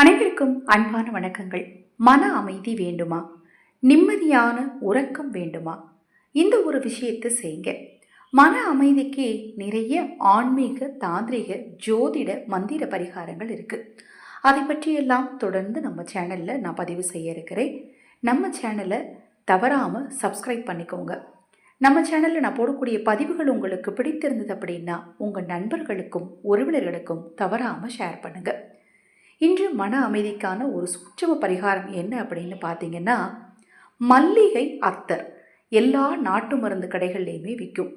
அனைவருக்கும் அன்பான வணக்கங்கள். மன அமைதி வேண்டுமா? நிம்மதியான உறக்கம் வேண்டுமா? இந்த ஒரு விஷயத்தை செய்யுங்க மன அமைதிக்கு நிறைய ஆன்மீக தாந்திரிக ஜோதிட மந்திர பரிகாரங்கள் இருக்குது அதை பற்றியெல்லாம் தொடர்ந்து நம்ம சேனலில் நான் பதிவு செய்ய இருக்கிறேன். நம்ம சேனலை தவறாமல் சப்ஸ்கிரைப் பண்ணிக்கோங்க. நம்ம சேனலில் நான் போடக்கூடிய பதிவுகள் உங்களுக்கு பிடித்திருந்தது அப்படின்னா உங்கள் நண்பர்களுக்கும் உறவினர்களுக்கும் தவறாமல் ஷேர் பண்ணுங்கள் இன்று மன அமைதிக்கான ஒரு சூட்சம பரிகாரம் என்ன அப்படின்னு பார்த்தீங்கன்னா மல்லிகை அத்தர். எல்லா நாட்டு மருந்து கடைகள்லேயுமே விற்கும்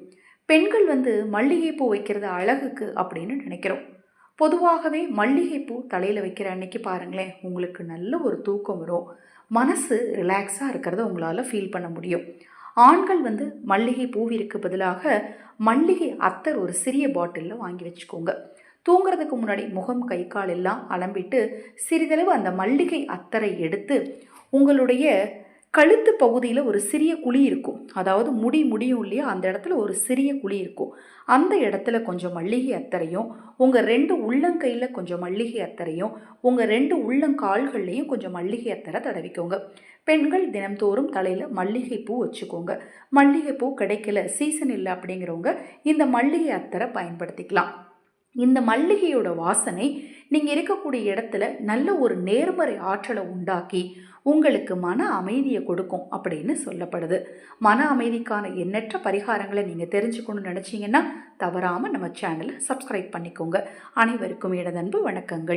பெண்கள் வந்து மல்லிகைப்பூ வைக்கிறது அழகுக்கு அப்படின்னு நினைக்கிறோம். பொதுவாகவே மல்லிகைப்பூ தலையில் வைக்கிற அன்னைக்கு பாருங்களேன் உங்களுக்கு நல்ல ஒரு தூக்கம் வரும். மனசு ரிலாக்ஸாக இருக்கிறத உங்களால் ஃபீல் பண்ண முடியும். ஆண்கள் வந்து மல்லிகை பூவிற்கு பதிலாக மல்லிகை அத்தர் ஒரு சிறிய பாட்டிலில் வாங்கி வச்சுக்கோங்க. தூங்குறதுக்கு முன்னாடி முகம் கை கால் எல்லாம் அலம்பிட்டு சிறிதளவு அந்த மல்லிகை அத்தரை எடுத்து உங்களுடைய கழுத்து பகுதியில் ஒரு சிறிய குழி இருக்கும். அதாவது முடி முடியும் இல்லையா? அந்த இடத்துல ஒரு சிறிய குழி இருக்கும். அந்த இடத்துல கொஞ்சம் மல்லிகை அத்தரையும் உங்கள் ரெண்டு உள்ளங்கையில் கொஞ்சம் மல்லிகை அத்தரையும் உங்கள் ரெண்டு உள்ளங்கால்கள்லேயும் கொஞ்சம் மல்லிகை அத்தரை தடவிக்கோங்க. பெண்கள் தினம்தோறும் தலையில் மல்லிகைப்பூ வச்சுக்கோங்க. மல்லிகைப்பூ கிடைக்கல சீசன் இல்லை அப்படிங்கிறவங்க இந்த மல்லிகை அத்தரை பயன்படுத்திக்கலாம். இந்த மல்லிகையோட வாசனை நீங்கள் இருக்கக்கூடிய இடத்துல நல்ல ஒரு நேர்மறை ஆற்றலை உண்டாக்கி உங்களுக்கு மன அமைதியை கொடுக்கும் அப்படின்னு சொல்லப்படுது. மன அமைதிக்கான எண்ணற்ற பரிகாரங்களை நீங்கள் தெரிஞ்சுக்கணும்னு நினச்சிங்கன்னா தவறாமல் நம்ம சேனலை சப்ஸ்கிரைப் பண்ணிக்கோங்க. அனைவருக்கும் இடதன்பு வணக்கங்கள்.